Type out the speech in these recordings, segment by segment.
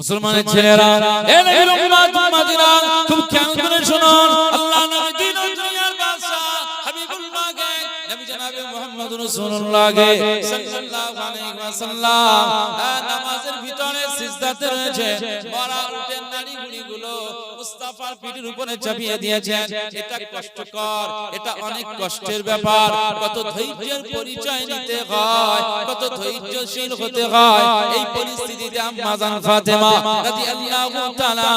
মুসলমানের ছেলেরা এ নবীর উম্মত উম্মাতিরা খুব খেয়াল করে শুনুন আল্লাহ নবী দিন ও দুনিয়ার বাদশা হাবিবুল্লাহকে নবী জনাবে মুহাম্মদ রাসূলুল্লাহকে সাল্লাল্লাহু আলাইহি ওয়াসাল্লাম নামাজের ভিতরে সিজদাতে রয়েছে মরা উটের নাড়িগুলো মুস্তাফার পিঠের উপরে চাপিয়ে দিয়েছেন। এটা কষ্টকর, এটা অনেক কষ্টের ব্যাপার। কত ধৈর্যের পরিচয় নিতে হয়, কত ধৈর্যশীল হতে হয়। এই পরিস্থিতিতে আম্মা ফাতেমা রাদিয়াল্লাহু তাআলা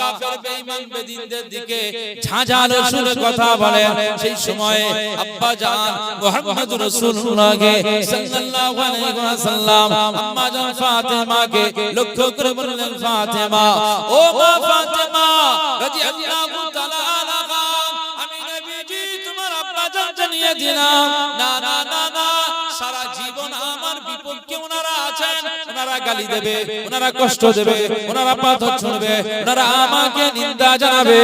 কাফের বেঈমান বেদিনদের দিকে ঝাঁঝালো সুরে কথা বলেন। সেই সময়ে আব্বা জান মুহাম্মদ রাসূলুল্লাহকে সাল্লাল্লাহু আলাইহি ওয়াসাল্লাম আম্মা জান ফাতেমাকে লক্ষ্য করে বললেন, ফাতেমা, ও মা ফাতেমা রাদিয়াল্লাহু তাআলা আমি নবীজি তোমার আব্বা জান জানিয়ে দিলাম। না না না না সারা জীবন আমার বিপক্ষে ওনারা আছেন ওনারা গালি দেবে ওনারা কষ্ট দেবে ওনারা পাথর ছুঁড়বে ওনারা আমাকে নিন্দা জানাবে।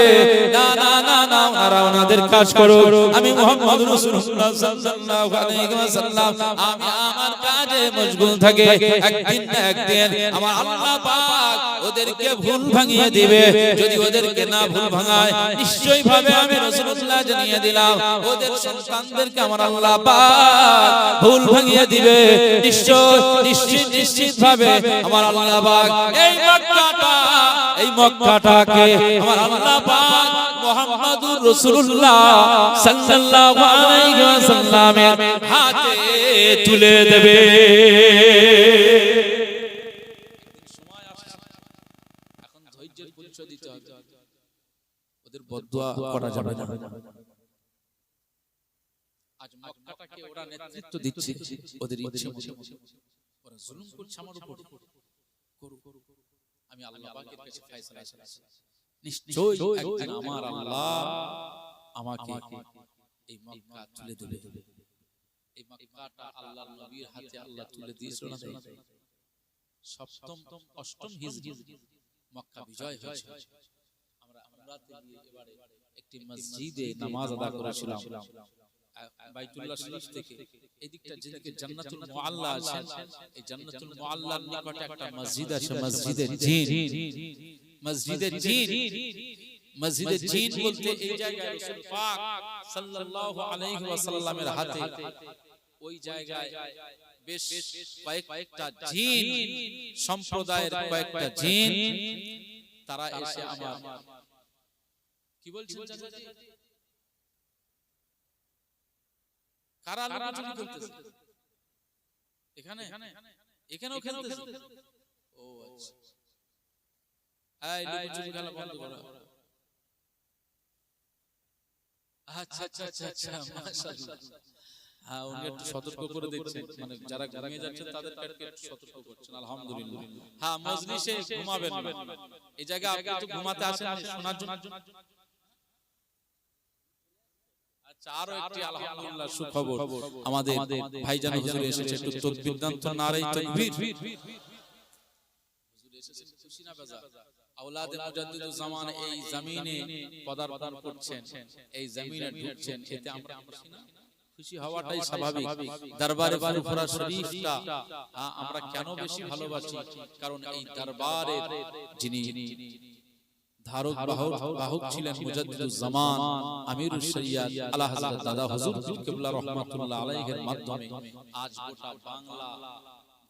না না না না ওনারা ওনাদের কাজ করো আমি মুহাম্মদ রাসূলুল্লাহ সাল্লাল্লাহু আলাইহি ওয়াসাল্লাম আমি আমার কাজে মশগুল থাকি। একদিন না একদিন আমার আল্লাহ পাক ওদেরকে ভুল ভাঙিয়ে দিবে। যদি ওদেরকে না ভুল ভাঙায়, নিশ্চয়ই ভাবে আমি রাসূলুল্লাহ জানিয়ে দিলাম, ওদের সন্তানদেরকে আমার আল্লাহ পাক ভুল ভাঙিয়ে দিবে। নিশ্চয়, নিশ্চিত নিশ্চিত ভাবে আমার আল্লাহ পাক এই মক্কাটা, এই মক্কাটাকে আমার আল্লাহ পাক মুহাম্মাদুর রাসূলুল্লাহ সাল্লাল্লাহু আলাইহি ওয়াসাল্লামের হাতে তুলে দেবে। দিতে হবে ওদের বদদুয়া করা যাবে না। আজ মক্কাটাকে ওরা নেতৃত্ব দিচ্ছে ওদের ইচ্ছে মতো। ওরা জুলুম করছে আমার উপর। করুক। আমি আল্লাহ পাকের কাছে ফয়সালা চাচ্ছি নিশ্চয়ই একদিন আমার আল্লাহ আমাকে এই মক্কা তুলে দেবে। এই মক্কাটা আল্লাহর নবীর হাতে আল্লাহ তুলে দিয়েছিল না সপ্তম অষ্টম হিজরি। মক্কা বিজয় হয়েছে আমরা আমরাতে গিয়ে এবারে একটি মসজিদে নামাজ আদা করেছিলাম। বাইতুল্লাহ শরীফ থেকে এদিকটা যেদিকে জান্নাতুল মুআল্লা আছে এই জান্নাতুল মুআল্লার নিকটে একটা মসজিদ আছে মসজিদে জিন। মসজিদে জিন। মসজিদে জিন বলতে এই জায়গায় রাসূল পাক সাল্লাল্লাহু আলাইহি ওয়াসাল্লামের হাতে ওই জায়গায় বেশ কয়েকটা জিন সম্প্রদায়ের কয়েকটা জিন তারা এসে আমার কি বলছেন কারা লুকোচুরি করতেছে এখানে? এখানেও খেলতেছে? ও আচ্ছা। এই লুকোচুরি খেলা বন্ধ করো। আচ্ছা আচ্ছা আচ্ছা আচ্ছা মাশাআল্লাহ। হ্যাঁ উনি একটু সতর্ক করে দেখছেন মানে যারা ঘুমিয়ে যাচ্ছেন তাদেরকে একটু সতর্ক করছেন আলহামদুলিল্লাহ। হ্যাঁ মজলিসে ঘুমাবেন। এই জায়গায় আপনি একটু ঘুমাতে আসেন শোনার জন্য। আচ্ছা আরও একটি আলহামদুলিল্লাহ সুখবর আমাদের ভাইজান হুজুর এসেছে একটু তাকবীর দান তো নারাই তাকবীর হুজুর এসেছেন খুশি না বেজা। আওলাদে মুজাদ্দিদুল জামান এই জমিনে পদার্পণ করছেন। এই জমিনে ঢুকছেন এতে আমরা খুশি না খুশি হওয়াটাই স্বাভাবিক। দরবারে ফুরফুরা শরীফটা আমরা কেন বেশি ভালোবাসি? কারণ এই দরবারে যিনি ধারক বাহক ছিলেন আলা হযরত দাদা হুজুর কিবলা রহমাতুল্লাহ আলাইহির মাধ্যমে। আজ গোটা বাংলা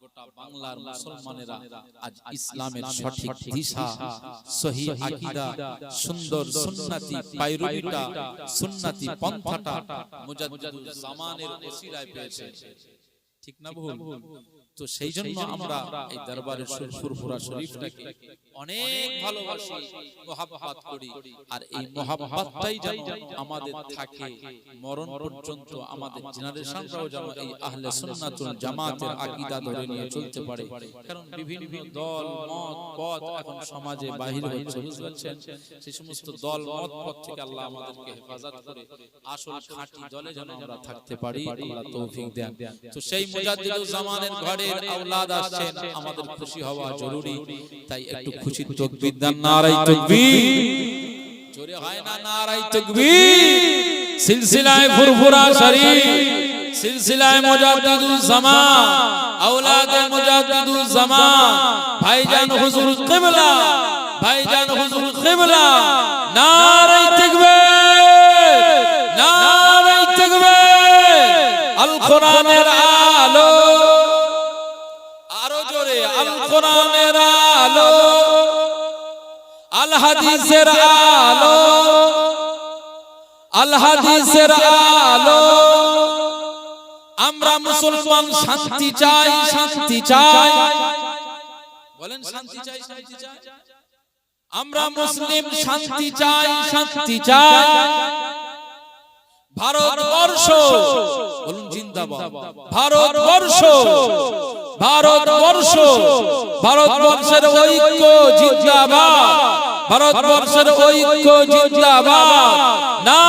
গোটা বাংলার মুসলমানেরা আজ ইসলামের সঠিক দিশা সহি আকীদা সুন্দর সুন্নতি পায়রবিটা সুন্নতি পন্থাটা মুজাদ্দিদুল জামানের ওসিলায় পেয়েছে। ঠিক না ভুল? তো সেই জন্য আমরা এই দরবারের ফুরফুরা শরীফটাকে অনেক ভালোবাসি মোহাব্বত করি। আর এই মোহাব্বতটাই যেন আমাদের থাকে মরণ পর্যন্ত আমাদের জেনারেশনরাও যেন এই আহলে সুন্নাতুল জামাতের আকীদা ধরে নিয়ে চলতে পারে। কারণ বিভিন্ন দল মত পথ এখন সমাজে বাহির হচ্ছে পারছেন। সেই সমস্ত দল মত পথ থেকে আল্লাহ আমাদেরকে হেফাজত করে আসল খাঁটি দলে যেন আমরা থাকতে পারি আল্লাহ তৌফিক দেন। তো সেই মুজাদ্দিদুল জামানের ঘরের আওলাদ আসছেন আমাদের খুশি হওয়া জরুরি তাই একটু খুশির তাকবীর দেন নারাই তাকবীর। জোরে হয় না নারাই তাকবীর। সিলসিলায় ফুরফুরা শরীফ। সিলসিলায় মুজাদ্দিদুল জামান আওলাদে মুজাদ্দিদুল জামান ভাইজান হুজুর কিবলা। ভাইজান হুজুর কিবলা। নারে তাকবীর। নারে তাকবীর। আল কোরআনের আলো। আরও জোরে। আল কোরআনের আলো। আল আলো আল আলো। আমরা মুসলমান শান্তি চাই শান্তি চাই। বলেন, শান্তি চাই শান্তি চাই। আমরা মুসলিম শান্তি চাই শান্তি চাই। ভারতবর্ষ, বলুন, জিন্দাবাদ। ভারতবর্ষ ভারতবর্ষ, ভারতবর্ষের ঐক্য, জিন্দাবাদ। ভারতবর্ষের ঐক্য জিন্দাবাদ। না